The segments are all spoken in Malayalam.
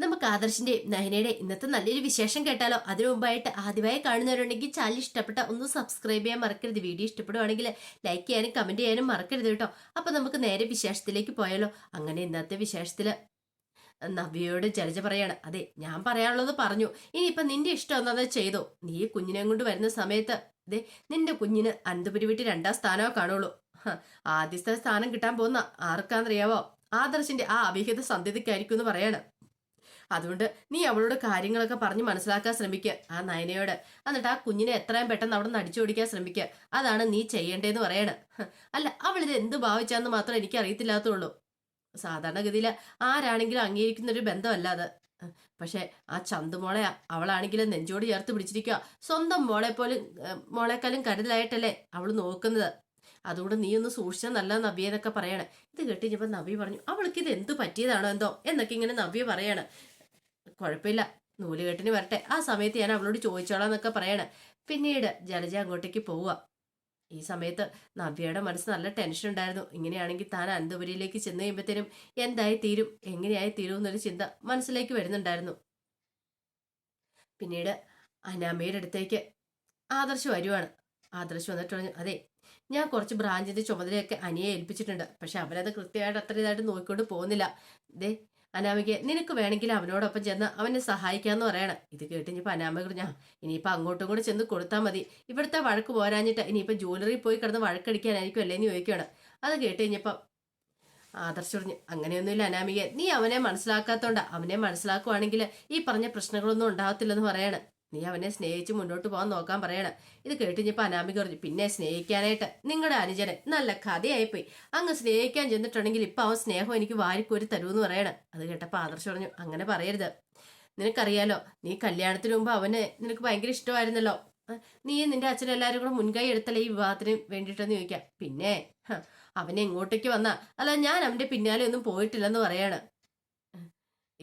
നമുക്ക് ആദർശിന്റെ നയനയുടെ ഇന്നത്തെ നല്ലൊരു വിശേഷം കേട്ടാലോ? അതിനു മുമ്പായിട്ട് ആദ്യമായി കാണുന്നവരുണ്ടെങ്കിൽ ചാനൽ ഇഷ്ടപ്പെട്ട ഒന്ന് സബ്സ്ക്രൈബ് ചെയ്യാൻ മറക്കരുത്. വീഡിയോ ഇഷ്ടപ്പെടുവാണെങ്കിൽ ലൈക്ക് ചെയ്യാനും കമന്റ് ചെയ്യാനും മറക്കരുത് കേട്ടോ. അപ്പൊ നമുക്ക് നേരെ വിശേഷത്തിലേക്ക് പോയാലോ? അങ്ങനെ ഇന്നത്തെ വിശേഷത്തിൽ നവ്യയോട് ജലജ പറയാണ് അതെ ഞാൻ പറയാനുള്ളത് പറഞ്ഞു. ഇനിയിപ്പൊ നിന്റെ ഇഷ്ടം എന്താ ചെയ്തോ? നീ കുഞ്ഞിനെ കൊണ്ട് വരുന്ന സമയത്ത് അതെ നിന്റെ കുഞ്ഞിന് അനന്തപുരി വീട്ടിൽ രണ്ടാം സ്ഥാനമോ കാണുള്ളൂ. ആദ്യത്തെ സ്ഥാനം കിട്ടാൻ പോകുന്ന ആർക്കാന്നറിയാവോ? ആദർശിന്റെ ആ അവിഹിത സന്ധ്യതയ്ക്കായിരിക്കും എന്ന് പറയാണ്. അതുകൊണ്ട് നീ അവളോട് കാര്യങ്ങളൊക്കെ പറഞ്ഞ് മനസ്സിലാക്കാൻ ശ്രമിക്കുക ആ നയനയോട്. എന്നിട്ട് ആ കുഞ്ഞിനെ എത്രയും പെട്ടെന്ന് അവിടെ നിന്ന് അടിച്ചോടിക്കാൻ ശ്രമിക്കുക അതാണ് നീ ചെയ്യേണ്ടതെന്ന് പറയണേ അല്ല അവളിത് എന്ത് ഭാവിച്ചാന്ന് മാത്രം എനിക്ക് അറിയത്തില്ലാത്തുള്ളൂ സാധാരണഗതിയിൽ ആരാണെങ്കിലും അംഗീകരിക്കുന്ന ഒരു ബന്ധമല്ല അത്. പക്ഷെ ആ ചന്തു മോളെ അവളാണെങ്കിലും നെഞ്ചോട് ചേർത്ത് പിടിച്ചിരിക്കുക സ്വന്തം മോളെ പോലും മോളെക്കാലും കരുതലായിട്ടല്ലേ അവൾ നോക്കുന്നത്. അതുകൊണ്ട് നീ ഒന്ന് സൂക്ഷിച്ചാൽ നല്ല നവ്യെന്നൊക്കെ പറയണേ. ഇത് കേട്ടിഞ്ഞപ്പോ നവ്യ പറഞ്ഞു അവൾക്ക് ഇത് എന്ത് പറ്റിയതാണോ എന്തോ? എന്നൊക്കെ ഇങ്ങനെ നവ്യ പറയാണ്. കുഴപ്പമില്ല. നൂലുകെട്ടിന് വരട്ടെ. ആ സമയത്ത് ഞാൻ അവളോട് ചോദിച്ചോളാം എന്നൊക്കെ പറയണേ. പിന്നീട് ജലജ അങ്ങോട്ടേക്ക് പോവുക. ഈ സമയത്ത് നവ്യയുടെ മനസ്സ് നല്ല ടെൻഷൻ ഉണ്ടായിരുന്നു. ഇങ്ങനെയാണെങ്കിൽ താൻ അനന്തപുരിയിലേക്ക് ചെന്ന് കഴിയുമ്പോഴത്തേനും എന്തായി തീരും? എങ്ങനെയായി തീരും എന്നൊരു ചിന്ത മനസ്സിലേക്ക് വരുന്നുണ്ടായിരുന്നു. പിന്നീട് അനാമയുടെ അടുത്തേക്ക് ആദർശ് വരുവാണ്. ആദർശ് വന്നിട്ട് പറഞ്ഞു അതെ ഞാൻ കുറച്ച് ബ്രാഞ്ചിന്റെ ചുമതലയൊക്കെ അനിയെ ഏൽപ്പിച്ചിട്ടുണ്ട്. പക്ഷെ അവരത് കൃത്യമായിട്ട് അത്ര ഇതായിട്ട് നോക്കിക്കൊണ്ട് പോകുന്നില്ല. ദേ അനാമികയെ നിനക്ക് വേണമെങ്കിൽ അവനോടൊപ്പം ചെന്ന് അവനെ സഹായിക്കാന്ന് പറയണം. ഇത് കേട്ടിഞ്ഞപ്പോ അനാമിക പറഞ്ഞു "ആ, ഇനിയിപ്പോ അങ്ങോട്ടും കൂടെ ചെന്ന് കൊടുത്താൽ മതി. ഇവിടുത്തെ വഴക്ക് പോരാഞ്ഞിട്ട് ഇനിയിപ്പോൾ ജ്വല്ലറി പോയി കിടന്ന് വഴക്കടിക്കാനായിരിക്കും അല്ലേന്ന് ചോദിക്കുകയാണ്. അത് കേട്ട് കഴിഞ്ഞപ്പം ആദർശ് പറഞ്ഞു അങ്ങനെയൊന്നുമില്ല അനാമിക നീ അവനെ മനസ്സിലാക്കാത്തോണ്ട. അവനെ മനസ്സിലാക്കുവാണെങ്കിൽ ഈ പറഞ്ഞ പ്രശ്നങ്ങളൊന്നും ഉണ്ടാകത്തില്ലെന്ന് പറയാണ്. നീ അവനെ സ്നേഹിച്ച് മുന്നോട്ട് പോകാൻ നോക്കാൻ പറയണം. ഇത് കേട്ടിഞ്ഞപ്പോ അനാമിക പറഞ്ഞു പിന്നെ സ്നേഹിക്കാനായിട്ട്. നിങ്ങളുടെ അനുജനെ നല്ല കഥയായിപ്പോയി. അങ്ങ് സ്നേഹിക്കാൻ ചെന്നിട്ടുണ്ടെങ്കിൽ ഇപ്പൊ അവൻ സ്നേഹം എനിക്ക് വാരിക്കോരി തരുമെന്ന് പറയണം. അത് കേട്ടപ്പോ ആദർശ് പറഞ്ഞു അങ്ങനെ പറയരുത്. നിനക്കറിയാലോ നീ കല്യാണത്തിന് മുമ്പ് അവന് നിനക്ക് ഭയങ്കര ഇഷ്ടമായിരുന്നല്ലോ. നീ നിന്റെ അച്ഛനും എല്ലാവരും കൂടെ മുൻകൈ എടുത്തല്ലേ ഈ വിവാഹത്തിന് വേണ്ടിയിട്ടെന്ന് ചോദിക്കാം. പിന്നെ അവനെ ഇങ്ങോട്ടേക്ക് വന്ന? അല്ല ഞാൻ അവന്റെ പിന്നാലെ ഒന്നും പോയിട്ടില്ലെന്ന് പറയാണ്.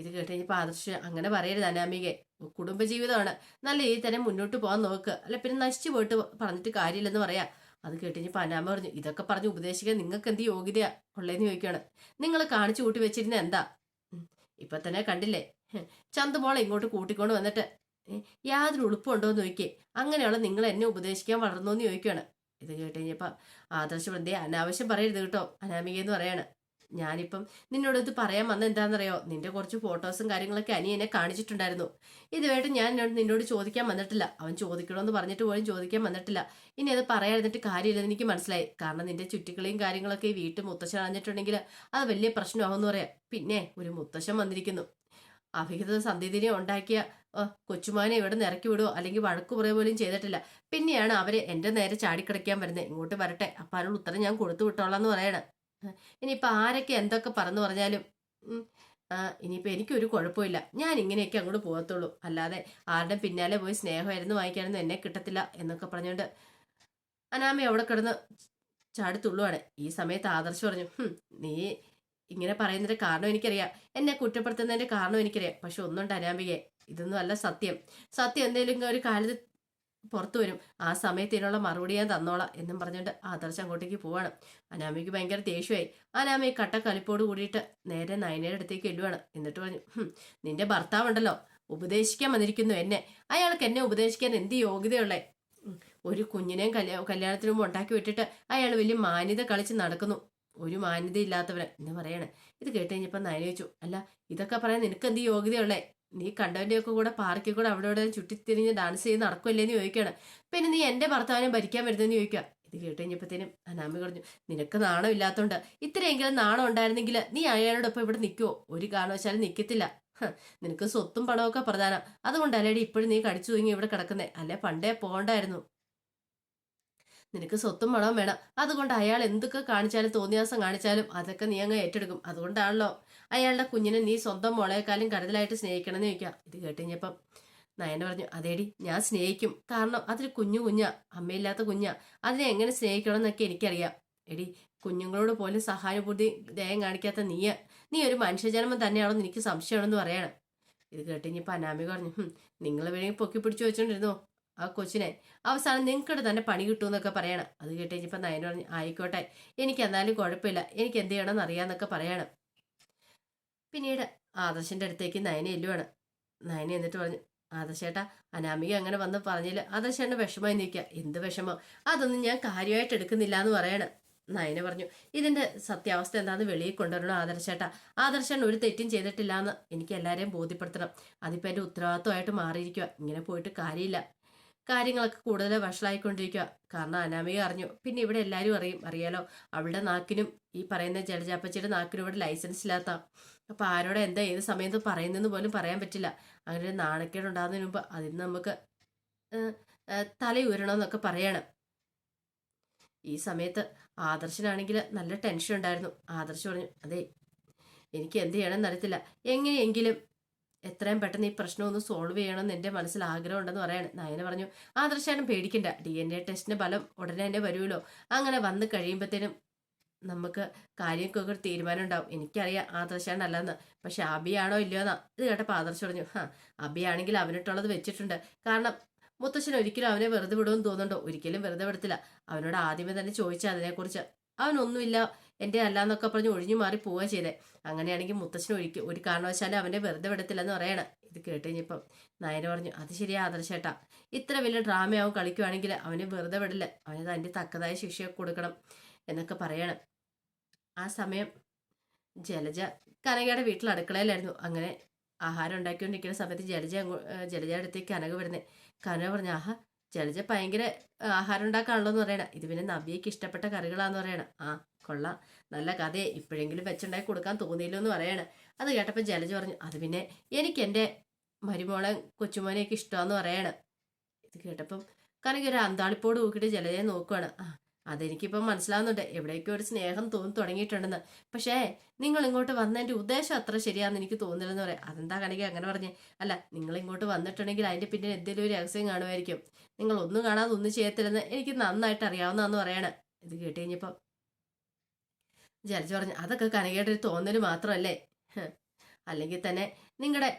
ഇത് കേട്ട് കഴിഞ്ഞപ്പോൾ ആദർശ് അങ്ങനെ പറയരുത് അനാമികെ. കുടുംബജീവിതമാണ്. നല്ല രീതിയിൽ തന്നെ മുന്നോട്ട് പോകാൻ നോക്ക്. അല്ല പിന്നെ നശിച്ചു പോയിട്ട് പറഞ്ഞിട്ട് കാര്യമില്ലെന്ന് പറയാം. അത് കേട്ട് കഴിഞ്ഞപ്പോൾ അനാമ പറഞ്ഞു ഇതൊക്കെ പറഞ്ഞ് ഉപദേശിക്കാൻ നിങ്ങൾക്ക് എന്ത് യോഗ്യതയാ ഉള്ളതെന്ന് ചോദിക്കുകയാണ് നിങ്ങൾ കാണിച്ചു കൂട്ടി വെച്ചിരുന്ന എന്താ? ഇപ്പൊ തന്നെ കണ്ടില്ലേ? ചന്ത് ചന്തുമോളെ ഇങ്ങോട്ട് കൂട്ടിക്കൊണ്ട് വന്നിട്ട് യാതൊരു ഉളുപ്പുണ്ടോ എന്ന് ചോദിക്കേ. അങ്ങനെയുള്ള നിങ്ങൾ എന്നെ ഉപദേശിക്കാൻ വളർന്നോ എന്ന് ചോദിക്കുകയാണ് ഇത് കേട്ട് കഴിഞ്ഞപ്പോ ആദർശ വൃന്ദയെ അനാവശ്യം പറയരുത് കേട്ടോ. അനാമിക എന്ന് പറയാണ്. ഞാനിപ്പം നിന്നോട് ഇത് പറയാൻ വന്ന എന്താണെന്നറിയോ? നിന്റെ കുറച്ച് ഫോട്ടോസും കാര്യങ്ങളൊക്കെ അനി എന്നെ കാണിച്ചിട്ടുണ്ടായിരുന്നു. ഇതുമായിട്ട് ഞാൻ നിന്നോട് ചോദിക്കാൻ വന്നിട്ടില്ല. അവൻ ചോദിക്കണമെന്ന് പറഞ്ഞിട്ട് പോലും ചോദിക്കാൻ വന്നിട്ടില്ല. ഇനി അത് പറയാതിരുന്നിട്ട് കാര്യമില്ലെന്ന് എനിക്ക് മനസ്സിലായി. കാരണം നിന്റെ ചുറ്റിക്കളിയും കാര്യങ്ങളൊക്കെ ഈ വീട്ടിൽ മുത്തശ്ശൻ അറിഞ്ഞിട്ടുണ്ടെങ്കിൽ അത് വലിയ പ്രശ്നമാകുമെന്ന് പറയാം. പിന്നെ ഒരു മുത്തശ്ശൻ വന്നിരിക്കുന്നു. അഭിഹിത സന്ധിതിനെ ഉണ്ടാക്കിയ കൊച്ചുമാനെ ഇവിടെ നിന്ന് ഇറക്കി വിടുവോ? അല്ലെങ്കിൽ വഴക്ക് പറയുക പോലും ചെയ്തിട്ടില്ല. പിന്നെയാണ് അവരെ എന്റെ നേരെ ചാടിക്കിടയ്ക്കാൻ വരുന്നത്. ഇങ്ങോട്ട് വരട്ടെ. അപ്പം അതിനുള്ള ഉത്തരം ഞാൻ കൊടുത്തു വിട്ടോളാം എന്ന് പറയണം. ഇനിയിപ്പൊ ആരൊക്കെ എന്തൊക്കെ പറഞ്ഞു പറഞ്ഞാലും ഇനിയിപ്പോൾ എനിക്കൊരു കുഴപ്പമില്ല. ഞാൻ ഇങ്ങനെയൊക്കെ അങ്ങോട്ട് പോകത്തുള്ളൂ. അല്ലാതെ ആരുടെ പിന്നാലെ പോയി സ്നേഹമായിരുന്നു വാങ്ങിക്കാനൊന്നും എന്നെ കിട്ടത്തില്ല എന്നൊക്കെ പറഞ്ഞുകൊണ്ട് അനാമി അവിടെ കിടന്ന് ചാടിത്തുള്ളുവാണ്. ഈ സമയത്ത് ആദർശ് പറഞ്ഞു നീ ഇങ്ങനെ പറയുന്നതിന്റെ കാരണം എനിക്കറിയാം. എന്നെ കുറ്റപ്പെടുത്തുന്നതിന്റെ കാരണം എനിക്കറിയാം. പക്ഷെ ഒന്നുണ്ട് അനാമികയെ ഇതൊന്നും അല്ല സത്യം. സത്യം എന്തെങ്കിലും ഒരു കാലത്ത് പുറത്തു വരും ആ സമയത്ത് ഇതിനുള്ള മറുപടി ഞാൻ തന്നോളാം എന്നും പറഞ്ഞുകൊണ്ട് ആദർശ് അങ്ങോട്ടേക്ക് പോവാണ്. അനാമിക്ക് ഭയങ്കര ദേഷ്യമായി. അനാമി കട്ടക്കലിപ്പോട് കൂടിയിട്ട് നേരെ നയനയുടെ അടുത്തേക്ക് എല്ലുവാണ് എന്നിട്ട് പറഞ്ഞു "ഹും, നിന്റെ ഭർത്താവുണ്ടല്ലോ. ഉപദേശിക്കാൻ വന്നിരിക്കുന്നു എന്നെ. അയാൾക്ക് എന്നെ ഉപദേശിക്കാൻ എന്ത് യോഗ്യതയുള്ളേ? ഒരു കുഞ്ഞിനെയും കല്യാ കല്യാണത്തിന് ഉണ്ടാക്കി വിട്ടിട്ട് അയാൾ വലിയ മാന്യത കളിച്ച് നടക്കുന്നു. ഒരു മാന്യത ഇല്ലാത്തവന് എന്ന് പറയണേ. ഇത് കേട്ട് കഴിഞ്ഞപ്പോൾ നയന ചോദിച്ചു അല്ല ഇതൊക്കെ പറയാൻ നിനക്ക് എന്ത് യോഗ്യതയുള്ളേ? നീ കണ്ടവന്റെ ഒക്കെ കൂടെ പാർക്കിൽ കൂടെ അവിടെ ഇവിടെ ചുറ്റിത്തിരിഞ്ഞ് ഡാൻസ് ചെയ്ത് നടക്കുമല്ലേന്ന് ചോദിക്കുകയാണ്. പിന്നെ നീ എന്റെ ഭർത്താവിനെ ഭരിക്കാൻ വരുന്നതെന്ന് ചോദിക്കുക. ഇത് കേട്ട് കഴിഞ്ഞപ്പോഴത്തേനും അനാമി പറഞ്ഞു നിനക്ക് നാണം ഇല്ലാത്തോണ്ട്. ഇത്രയെങ്കിലും നാണം ഉണ്ടായിരുന്നെങ്കിൽ നീ അയാളോടൊപ്പം ഇവിടെ നിൽക്കുവോ? ഒരു കാരണവശാലും നിൽക്കത്തില്ല. നിനക്ക് സ്വത്തും പണമൊക്കെ പ്രധാനം. അതുകൊണ്ടല്ലേടി ഇപ്പോഴും നീ കടിച്ചു തൂങ്ങി ഇവിടെ കിടക്കുന്നേ? അല്ലെ പണ്ടേ പോകണ്ടായിരുന്നു. നിനക്ക് സ്വത്തും പണവും വേണം. അതുകൊണ്ട് അയാൾ എന്തൊക്കെ കാണിച്ചാലും തോന്നിയാസം കാണിച്ചാലും അതൊക്കെ നീ അങ്ങ് ഏറ്റെടുക്കും. അതുകൊണ്ടാണല്ലോ അയാളുടെ കുഞ്ഞിനെ നീ സ്വന്തം മോളെക്കാളും കരുതലായിട്ട് സ്നേഹിക്കണമെന്ന് ചോദിക്കാം ഇത് കേട്ടുകഴിഞ്ഞപ്പം നയന പറഞ്ഞു അതേടി ഞാൻ സ്നേഹിക്കും. കാരണം അതൊരു കുഞ്ഞു കുഞ്ഞാ അമ്മയില്ലാത്ത കുഞ്ഞാ. അതിനെ എങ്ങനെ സ്നേഹിക്കണം എന്നൊക്കെ എനിക്കറിയാം. എടി കുഞ്ഞുങ്ങളോട് പോലും സഹാനുഭൂതി ദയം കാണിക്കാത്ത നീയ. നീ ഒരു മനുഷ്യജന്മം തന്നെയാണെന്ന് എനിക്ക് സംശയമാണെന്ന് പറയാണ്. ഇത് കേട്ടിഞ്ഞപ്പോ അനാമി പറഞ്ഞു "ഹും, നിങ്ങൾ വേണമെങ്കിൽ പൊക്കി പിടിച്ചു വെച്ചോണ്ടിരുന്നോ? ആ കൊച്ചിനെ. അവസാനം നിങ്ങൾക്കിടെ തന്നെ പണി കിട്ടുമെന്നൊക്കെ പറയണം. അത് കേട്ട് കഴിഞ്ഞപ്പോൾ നയൻ പറഞ്ഞു ആയിക്കോട്ടെ. എനിക്ക് എന്നാലും കുഴപ്പമില്ല. എനിക്ക് എന്ത് ചെയ്യണമെന്ന് അറിയാമെന്നൊക്കെ പറയണം. പിന്നീട് ആദർശിന്റെ അടുത്തേക്ക് നയന എല്ലുവാണ്. നയന എന്നിട്ട് പറഞ്ഞു ആദർശേട്ടാ അനാമിക അങ്ങനെ വന്ന് പറഞ്ഞില്ല. ആദർശേട്ട വിഷമമായി നിൽക്കുക. എന്ത് വിഷമം? അതൊന്നും ഞാൻ കാര്യമായിട്ട് എടുക്കുന്നില്ല എന്ന് പറയണ. നയന പറഞ്ഞു ഇതിന്റെ സത്യാവസ്ഥ എന്താണെന്ന് വെളിയിൽ കൊണ്ടുവരണം ആദർശേട്ടാ? ആദർശൻ ഒരു തെറ്റും ചെയ്തിട്ടില്ല എന്ന് എനിക്ക് എല്ലാവരെയും ബോധ്യപ്പെടുത്തണം. അതിപ്പോൾ എന്റെ ഉത്തരവാദിത്വമായിട്ട് മാറിയിരിക്കുക ഇങ്ങനെ പോയിട്ട് കാര്യമില്ല. കാര്യങ്ങളൊക്കെ കൂടുതൽ വഷളായിക്കൊണ്ടിരിക്കുക കാരണം അനാമിക അറിഞ്ഞു. പിന്നെ ഇവിടെ എല്ലാവരും അറിയും. അറിയാലോ? അവളുടെ നാക്കിനും ഈ പറയുന്ന ജലജാപ്പച്ചിയുടെ നാക്കിനും ഇവിടെ ലൈസൻസ് ഇല്ലാത്ത അപ്പോൾ ആരോടെ എന്താ ഏത് സമയത്ത് പറയുന്നതെന്ന് പോലും പറയാൻ പറ്റില്ല. അങ്ങനെ ഒരു നാണക്കേട് ഉണ്ടാകുന്നതിന് മുമ്പ് അതിന് നമുക്ക് തലയുയരണമെന്നൊക്കെ പറയണം. ഈ സമയത്ത് ആദർശനാണെങ്കിൽ നല്ല ടെൻഷൻ ഉണ്ടായിരുന്നു. ആദർശ് പറഞ്ഞു അതെ എനിക്ക് എന്ത് ചെയ്യണമെന്ന് അറിയത്തില്ല. എങ്ങനെയെങ്കിലും എത്രയും പെട്ടെന്ന് ഈ പ്രശ്നം ഒന്ന് സോൾവ് ചെയ്യണമെന്ന് എന്റെ മനസ്സിൽ ആഗ്രഹം ഉണ്ടെന്ന് പറയാണ്. നയന പറഞ്ഞു ആ ദൃശ്യം പേടിക്കണ്ട. ഡി എൻ എ ഫലം ഉടനെ തന്നെ വരുമല്ലോ. അങ്ങനെ വന്ന് കഴിയുമ്പോഴത്തേനും നമുക്ക് കാര്യങ്ങൾക്കൊക്കെ ഒരു തീരുമാനം ഉണ്ടാവും. എനിക്കറിയാം ആദർശാണ് അല്ലെന്ന് പക്ഷെ അബിയാണോ ഇല്ലയോ എന്നാ? ഇത് കേട്ടപ്പോൾ ആദർശ് പറഞ്ഞു ഹാ അബിയാണെങ്കിൽ അവനിട്ടുള്ളത് വെച്ചിട്ടുണ്ട്. കാരണം മുത്തശ്ശൻ ഒരിക്കലും അവനെ വെറുതെ വിടുമെന്ന് തോന്നുന്നുണ്ടോ? ഒരിക്കലും വെറുതെ വിടത്തില്ല. അവനോട് ആദ്യമേ തന്നെ ചോദിച്ചാൽ അതിനെക്കുറിച്ച്. അവനൊന്നുമില്ല. എന്റെ അല്ലാന്നൊക്കെ പറഞ്ഞ് ഒഴിഞ്ഞു മാറി പോവുക ചെയ്തേ. അങ്ങനെയാണെങ്കിൽ മുത്തശ്ശന് ഒഴിക്ക് ഒരു കാരണവശാലും അവന്റെ വെറുതെ വിടത്തില്ലെന്ന് പറയണം. ഇത് കേട്ട് കഴിഞ്ഞപ്പം നായന പറഞ്ഞു അത് ശരിയാ ആദർശേട്ടാ. ഇത്ര വലിയ ഡ്രാമയാവും കളിക്കുവാണെങ്കിൽ അവനെ വെറുതെ വിടില്ല അവന് തന്റെ തക്കതായ ശിക്ഷയൊക്കെ കൊടുക്കണം എന്നൊക്കെ പറയണം. ആ സമയം ജലജ കനകയുടെ വീട്ടിൽ അടുക്കളയിലായിരുന്നു. അങ്ങനെ ആഹാരം ഉണ്ടാക്കിക്കൊണ്ടിരിക്കുന്ന സമയത്ത് ജലജ ജലജയുടെ അടുത്തേക്ക് കനക വരുന്നത് കനക പറഞ്ഞു ആഹാ ജലജ ഭയങ്കര ആഹാരം ഉണ്ടാക്കാണല്ലോ എന്ന് പറയണ. ഇത് പിന്നെ നവ്യയ്ക്ക് ഇഷ്ടപ്പെട്ട കറികളാന്ന് പറയണ. ആ കൊള്ളാം. നല്ല കഥയെ. ഇപ്പോഴെങ്കിലും വെച്ചുണ്ടാക്കി കൊടുക്കാൻ തോന്നിയില്ലോ എന്ന് പറയണ. അത് കേട്ടപ്പോൾ ജലജ പറഞ്ഞു അത് പിന്നെ എനിക്ക് എന്റെ മരുമോളെ കൊച്ചുമോനെയൊക്കെ ഇഷ്ടമാന്ന് പറയണ. ഇത് കേട്ടപ്പം കനക ഒരു അന്താളിപ്പോട് നോക്കിയിട്ട് ജലജയെ നോക്കുവാണ്. ആ അതെനിക്കിപ്പം മനസ്സിലാവുന്നുണ്ട്. എവിടേക്കോ ഒരു സ്നേഹം തോന്നി തുടങ്ങിയിട്ടുണ്ടെന്ന്. പക്ഷേ നിങ്ങൾ ഇങ്ങോട്ട് വന്നതിന്റെ ഉദ്ദേശം അത്ര ശരിയാണെന്ന് എനിക്ക് തോന്നില്ലെന്ന് പറയാം. അതെന്താ കണിക്ക് അങ്ങനെ പറഞ്ഞേ? അല്ല നിങ്ങൾ ഇങ്ങോട്ട് വന്നിട്ടുണ്ടെങ്കിൽ അതിന്റെ പിന്നിൽ എന്തെങ്കിലും ഒരു രഹസ്യം കാണുമായിരിക്കും. നിങ്ങൾ ഒന്നും കാണാതെ ഒന്നും ചെയ്യത്തില്ലെന്ന് എനിക്ക് നന്നായിട്ട് അറിയാവുന്നതെന്ന് പറയണേ. ഇത് കേട്ട് കഴിഞ്ഞപ്പം ജലജ പറഞ്ഞു അതൊക്കെ കനകയുടെ ഒരു തോന്നൽ മാത്രമല്ലേ? അല്ലെങ്കിൽ തന്നെ നിങ്ങളുടെ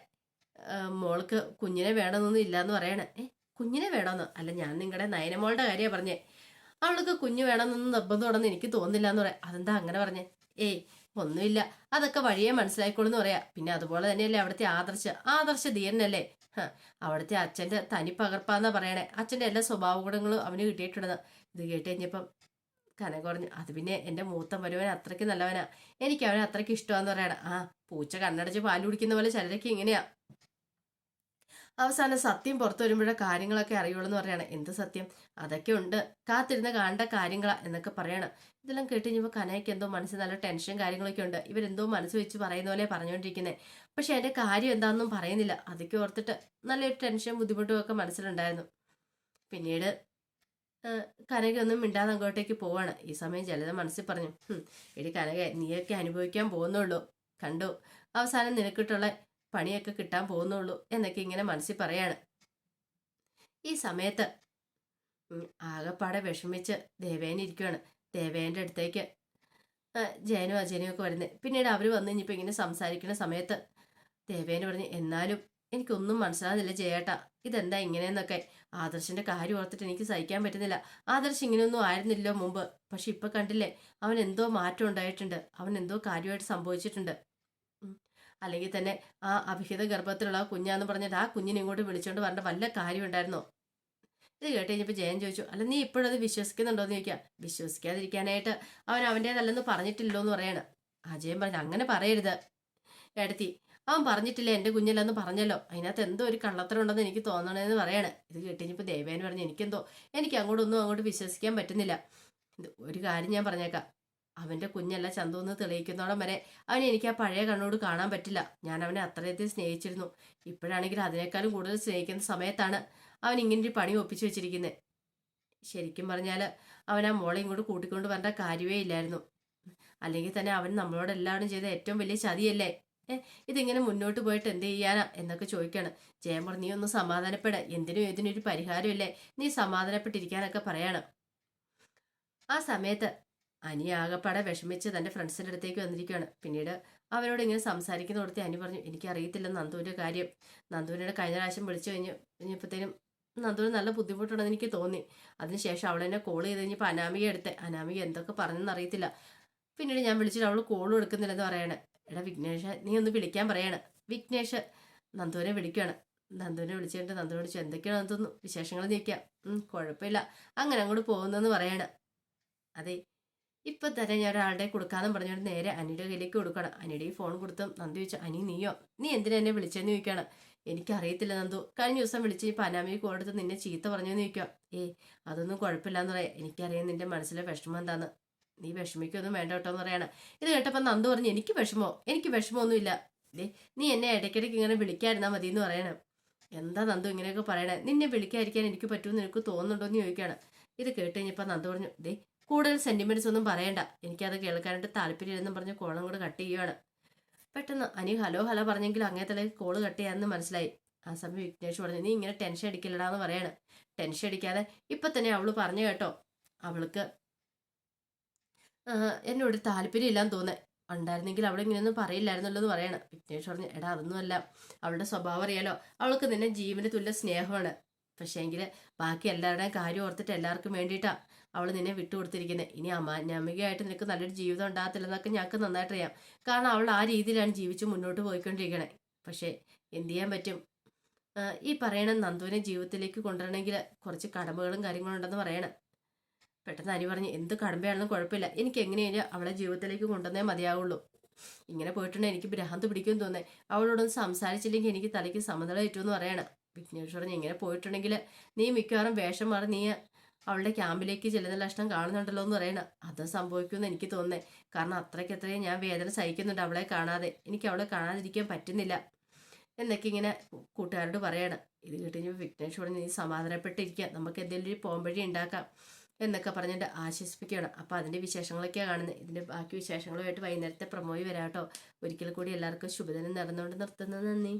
മോൾക്ക് കുഞ്ഞിനെ വേണമെന്നൊന്നും ഇല്ലയെന്ന് പറയണേ. കുഞ്ഞിനെ വേണമെന്നോ അല്ല ഞാൻ നിങ്ങളുടെ നയനമോളുടെ കാര്യമാണ് പറഞ്ഞേ. അവൾക്ക് കുഞ്ഞു വേണമെന്നൊന്നും നിർബന്ധമുണ്ടെന്ന് എനിക്ക് തോന്നുന്നില്ല എന്ന് പറയാം. അതെന്താ അങ്ങനെ പറഞ്ഞേ? ഏയ് ഒന്നുമില്ല. അതൊക്കെ വഴിയെ മനസ്സിലായിക്കോളെന്ന് പറയാ. പിന്നെ അതുപോലെ തന്നെയല്ലേ അവിടുത്തെ ആദർശ. ആദർശ ധീരനല്ലേ? അവിടുത്തെ അച്ഛന്റെ തനി പകർപ്പാന്നാ പറയണേ. അച്ഛന്റെ എല്ലാ സ്വഭാവ ഗുണങ്ങളും അവന് കിട്ടിയിട്ടുണ്ടെന്ന് ഇത് കേട്ട് കഴിഞ്ഞപ്പം കനം കുറഞ്ഞു. അത് പിന്നെ എന്റെ മൂത്ത മരുവൻ അത്രയ്ക്ക് നല്ലവനാ. എനിക്ക് അവനെ അത്രയ്ക്ക് ഇഷ്ടമാന്ന് പറയണം. ആ പൂച്ച കണ്ണടച്ച് പാൽ കുടിക്കുന്ന പോലെ ചിലരൊക്കെ ഇങ്ങനെയാ. അവസാനം സത്യം പുറത്തു വരുമ്പോഴേ കാര്യങ്ങളൊക്കെ അറിയുള്ളൂ എന്ന് പറയണം. എന്ത് സത്യം? അതൊക്കെ ഉണ്ട്. കാത്തിരുന്ന് കാണേണ്ട കാര്യങ്ങളാ എന്നൊക്കെ പറയണം. ഇതെല്ലാം കേട്ട് കഴിഞ്ഞപ്പോൾ കനയ്ക്ക് എന്തോ മനസ്സിൽ നല്ല ടെൻഷൻ കാര്യങ്ങളൊക്കെ ഉണ്ട്. ഇവരെന്തോ മനസ്സ് വെച്ച് പറയുന്ന പോലെ പറഞ്ഞുകൊണ്ടിരിക്കുന്നത് പക്ഷെ എന്റെ കാര്യം എന്താണെന്നും പറയുന്നില്ല. അതൊക്കെ ഓർത്തിട്ട് നല്ലൊരു ടെൻഷൻ ബുദ്ധിമുട്ടും ഒക്കെ മനസ്സിലുണ്ടായിരുന്നു. പിന്നീട് കനകയൊന്നും മിണ്ടാതെ അങ്ങോട്ടേക്ക് പോവാണ്. ഈ സമയം ജലത മനസ്സിൽ പറഞ്ഞു എടി കനക നീയൊക്കെ അനുഭവിക്കാൻ പോകുന്നുള്ളൂ. കണ്ടു? അവസാനം നിനക്കിട്ടുള്ള പണിയൊക്കെ കിട്ടാൻ പോകുന്നുള്ളൂ എന്നൊക്കെ ഇങ്ങനെ മനസ്സിൽ പറയാണ്. ഈ സമയത്ത് ആകെപ്പാടെ വിഷമിച്ച് ദേവേന ഇരിക്കുകയാണ് ദേവേന്റെ അടുത്തേക്ക് ജയനും അജയനും ഒക്കെ വരുന്നത് പിന്നീട് അവർ വന്ന് ഇനിയിപ്പോൾ ഇങ്ങനെ സംസാരിക്കുന്ന സമയത്ത് ദേവേന പറഞ്ഞ് എന്നാലും എനിക്കൊന്നും മനസ്സിലാകുന്നില്ല ജയേട്ടാ. ഇതെന്താ ഇങ്ങനെയെന്നൊക്കെ. ആദർശിന്റെ കാര്യം ഓർത്തിട്ട് എനിക്ക് സഹിക്കാൻ പറ്റുന്നില്ല. ആദർശ് ഇങ്ങനെയൊന്നും ആയിരുന്നില്ലോ മുമ്പ്. പക്ഷെ ഇപ്പൊ കണ്ടില്ലേ അവൻ എന്തോ മാറ്റം ഉണ്ടായിട്ടുണ്ട്. അവൻ എന്തോ കാര്യമായിട്ട് സംഭവിച്ചിട്ടുണ്ട്. അല്ലെങ്കിൽ തന്നെ ആ അഭിഹിത ഗർഭത്തിലുള്ള കുഞ്ഞാന്ന് പറഞ്ഞിട്ട് ആ കുഞ്ഞിനെ ഇങ്ങോട്ട് വിളിച്ചോണ്ട് വരേണ്ട വല്ല കാര്യം ഉണ്ടായിരുന്നോ? ഇത് കേട്ട് കഴിഞ്ഞപ്പോൾ ജയൻ ചോദിച്ചു അല്ല നീ ഇപ്പോഴത് വിശ്വസിക്കുന്നുണ്ടോ? എന്ന് ചോദിക്കുക വിശ്വസിക്കാതിരിക്കാനായിട്ട് അവൻ അവന്റേതല്ലെന്ന് പറഞ്ഞിട്ടില്ലോ എന്ന് പറയാണ്. അജയൻ പറഞ്ഞു അങ്ങനെ പറയരുത്. എടുത്തി അവൻ പറഞ്ഞിട്ടില്ല എന്റെ കുഞ്ഞില്ലെന്ന് പറഞ്ഞല്ലോ. അതിനകത്ത് എന്തോ ഒരു കള്ളത്തരം ഉണ്ടെന്ന് എനിക്ക് തോന്നണമെന്ന് പറയാണ്. ഇത് കേട്ടിഞ്ഞപ്പോൾ ദേവേൻ പറഞ്ഞു എനിക്കെന്തോ എനിക്ക് അങ്ങോട്ടൊന്നും അങ്ങോട്ട് വിശ്വസിക്കാൻ പറ്റുന്നില്ല. ഒരു കാര്യം ഞാൻ പറഞ്ഞേക്കാം. അവന്റെ കുഞ്ഞല്ല ചന്തു എന്ന് തെളിയിക്കുന്നോളം വരെ അവനെ എനിക്ക് ആ പഴയ കണ്ണോട് കാണാൻ പറ്റില്ല. ഞാൻ അവനെ അത്രയധികം സ്നേഹിച്ചിരുന്നു. ഇപ്പോഴാണെങ്കിൽ അതിനേക്കാളും കൂടുതൽ സ്നേഹിക്കുന്ന സമയത്താണ് അവൻ ഇങ്ങനെ ഒരു പണി ഒപ്പിച്ചു വെച്ചിരിക്കുന്നത് ശരിക്കും പറഞ്ഞാൽ അവൻ ആ മോളെ ഇങ്ങോട്ട് കൂട്ടിക്കൊണ്ട് വരേണ്ട കാര്യമേ ഇല്ലായിരുന്നു. അല്ലെങ്കിൽ തന്നെ അവൻ നമ്മളോട് എല്ലാവരും ചെയ്ത ഏറ്റവും വലിയ ചതിയല്ലേ? ഇതിങ്ങനെ മുന്നോട്ട് പോയിട്ട് എന്ത് ചെയ്യാനാ എന്നൊക്കെ ചോദിക്കാണ്. ജയമർ നീ ഒന്ന് സമാധാനപ്പെട. എന്തിനും ഏതിനും ഒരു പരിഹാരമില്ലേ? നീ സമാധാനപ്പെട്ടിരിക്കാനൊക്കെ പറയാണ്. ആ സമയത്ത് അനി ആകപ്പാടെ വിഷമിച്ച് തന്റെ ഫ്രണ്ട്സിന്റെ അടുത്തേക്ക് വന്നിരിക്കുകയാണ്. പിന്നീട് അവരോട് ഇങ്ങനെ സംസാരിക്കുന്ന കൊടുത്ത് അനി പറഞ്ഞു എനിക്കറിയത്തില്ല നന്ദുവിന്റെ കാര്യം. നന്ദുവിനോട് കഴിഞ്ഞ പ്രാവശ്യം വിളിച്ചു കഴിഞ്ഞു കഴിഞ്ഞപ്പോഴത്തേനും നന്ദുവിന് നല്ല ബുദ്ധിമുട്ടുണ്ടെന്ന് എനിക്ക് തോന്നി. അതിനുശേഷം അവൾ എന്നെ കോൾ ചെയ്ത് കഴിഞ്ഞപ്പോൾ അനാമിക എടുത്ത് അനാമിക എന്തൊക്കെ പറഞ്ഞെന്ന് അറിയത്തില്ല. പിന്നീട് ഞാൻ വിളിച്ചിട്ട് അവൾ കോളും എടുക്കുന്നില്ലെന്ന് പറയണേ. എടാ വിഘ്നേഷ നീ ഒന്ന് വിളിക്കാൻ പറയാണ്. വിഘ്നേഷ് നന്ദുവിനെ വിളിക്കുകയാണ്. നന്ദുവിനെ വിളിച്ചിട്ട് നന്ദു വിളിച്ചു എന്തൊക്കെയാണ് നന്ദുന്നു വിശേഷങ്ങൾ നീക്കാം കുഴപ്പമില്ല. അങ്ങനെ അങ്ങോട്ട് പോകുന്നെന്ന് പറയാണ്. അതെ ഇപ്പൊ തന്നെ ഞാൻ ഒരാളുടെ കൊടുക്കാന്ന് പറഞ്ഞുകൊണ്ട് നേരെ അനിയുടെ കയ്യിലേക്ക് കൊടുക്കണം. അനിയുടെ ഈ ഫോൺ കൊടുത്തും നന്ദി ചോദിച്ചു അനി നീയോ? നീ എന്തിനാ എന്നെ വിളിച്ചെന്ന് ചോദിക്കണം എനിക്കറിയത്തില്ല നന്ദു. കഴിഞ്ഞ ദിവസം വിളിച്ച് ഈ പനാമി കോടത്ത് നിന്നെ ചീത്ത പറഞ്ഞു ചോദിക്കുക. ഏ അതൊന്നും കുഴപ്പമില്ലാന്ന് പറയാം. എനിക്കറിയാം നിന്റെ മനസ്സിലെ വിഷമം എന്താന്ന്. നീ വിഷമിക്കൊന്നും വേണ്ട കേട്ടോ എന്ന് പറയാണ്. ഇത് കേട്ടപ്പോൾ നന്ദു പറഞ്ഞു എനിക്ക് വിഷമോ? എനിക്ക് വിഷമമൊന്നുമില്ല. ദേ നീ എന്നെ ഇടയ്ക്കിടയ്ക്ക് ഇങ്ങനെ വിളിക്കാതിരുന്നാൽ മതി എന്ന് പറയണം. എന്താ നന്ദു ഇങ്ങനെയൊക്കെ പറയണേ? നിന്നെ വിളിക്കാതിരിക്കാൻ എനിക്ക് പറ്റുമെന്ന് എനിക്ക് തോന്നുന്നുണ്ടോ എന്ന് ചോദിക്കുകയാണ്. ഇത് കേട്ട് കഴിഞ്ഞപ്പോൾ നന്ദു പറഞ്ഞു ദേ കൂടുതൽ സെന്റിമെന്റ്സ് ഒന്നും പറയണ്ട. എനിക്കത് കേൾക്കാനായിട്ട് താല്പര്യമില്ലെന്നും പറഞ്ഞ് കോളം കൂടെ കട്ട് ചെയ്യുകയാണ് പെട്ടെന്ന് അനി ഹലോ ഹലോ പറഞ്ഞെങ്കിൽ അങ്ങനത്തെ കോൾ കട്ട് ചെയ്യാമെന്ന് മനസ്സിലായി. ആ സമയം വിഘ്നേഷ് പറഞ്ഞു നീ ഇങ്ങനെ ടെൻഷൻ അടിക്കില്ലടാന്ന് പറയാണ്. ടെൻഷൻ അടിക്കാതെ ഇപ്പൊ തന്നെ അവൾ പറഞ്ഞു കേട്ടോ. അവൾക്ക് എന്നോട് താല്പര്യം ഇല്ലാന്ന് തോന്നേ. ഉണ്ടായിരുന്നെങ്കിൽ അവൾ ഇങ്ങനെയൊന്നും പറയില്ലായിരുന്നല്ലോ എന്ന് പറയണം. വിഘ്നേഷ് പറഞ്ഞു എടാ അതൊന്നുമല്ല. അവളുടെ സ്വഭാവം അറിയാലോ. അവൾക്ക് നിന്നെ ജീവന് തുല്യ സ്നേഹമാണ്. പക്ഷേ എങ്കിൽ ബാക്കി എല്ലാവരുടെയും കാര്യം ഓർത്തിട്ട് എല്ലാവർക്കും വേണ്ടിയിട്ടാ. അവൾ നിന്നെ വിട്ടുകൊടുത്തിരിക്കുന്നത് ഇനി അമാന്യാമികയായിട്ട് നിനക്ക് നല്ലൊരു ജീവിതം ഉണ്ടാകത്തില്ലെന്നൊക്കെ ഞങ്ങൾക്ക് നന്നായിട്ട് അറിയാം കാരണം അവൾ ആ രീതിയിലാണ് ജീവിച്ച് മുന്നോട്ട് പോയിക്കൊണ്ടിരിക്കണേ. പക്ഷേ എന്ത് ചെയ്യാൻ പറ്റും? ഈ പറയണ നന്ദുവിനെ ജീവിതത്തിലേക്ക് കൊണ്ടുവരണമെങ്കിൽ കുറച്ച് കടമകളും കാര്യങ്ങളും ഉണ്ടെന്ന് പറയണം. പെട്ടെന്ന് അനി പറഞ്ഞു എന്ത് കടമ്പയാണെന്നും കുഴപ്പമില്ല. എനിക്ക് എങ്ങനെയായാലും അവളെ ജീവിതത്തിലേക്ക് കൊണ്ടുവന്നേ മതിയാവുള്ളൂ. ഇങ്ങനെ പോയിട്ടുണ്ടെങ്കിൽ എനിക്ക് ഭ്രാന്ത് പിടിക്കും തോന്നേ. അവളോടൊന്ന് സംസാരിച്ചില്ലെങ്കിൽ എനിക്ക് തലയ്ക്ക് സമനില കിട്ടുമെന്ന് പറയണം. വിഘ്നേഷ് പറഞ്ഞു ഇങ്ങനെ പോയിട്ടുണ്ടെങ്കിൽ നീ മിക്കവാറും വേഷം മാറി നീ അവളുടെ ക്യാമ്പിലേക്ക് ചെല്ലുന്ന ലക്ഷണം കാണുന്നുണ്ടല്ലോ എന്ന് പറയണ. അത് സംഭവിക്കുമെന്ന് എനിക്ക് തോന്നുന്നേ. കാരണം അത്രയ്ക്കത്രയും ഞാൻ വേദന സഹിക്കുന്നുണ്ട് അവളെ കാണാതെ. എനിക്ക് അവളെ കാണാതിരിക്കാൻ പറ്റുന്നില്ല. എന്നൊക്കെ ഇങ്ങനെ കൂട്ടുകാരോട് പറയണം. ഇത് കേട്ടുകഴിഞ്ഞപ്പോൾ വിഘ്നേഷ് പറഞ്ഞു നീ സമാധാനപ്പെട്ടിരിക്കുക നമുക്ക് എന്തെങ്കിലും ഒരു പോംവഴി ഉണ്ടാക്കാം എന്നൊക്കെ പറഞ്ഞിട്ട് ആശ്വസിപ്പിക്കുകയാണ്. അപ്പോൾ അതിന്റെ വിശേഷങ്ങളൊക്കെയാണ് കാണുന്നത് ഇതിന്റെ ബാക്കി വിശേഷങ്ങളുമായിട്ട് വൈകുന്നേരത്തെ പ്രമോയി വരാം കേട്ടോ ഒരിക്കൽ കൂടി എല്ലാവർക്കും ശുഭദിനം നടന്നുകൊണ്ട് നിർത്തുന്നത് നന്ദി.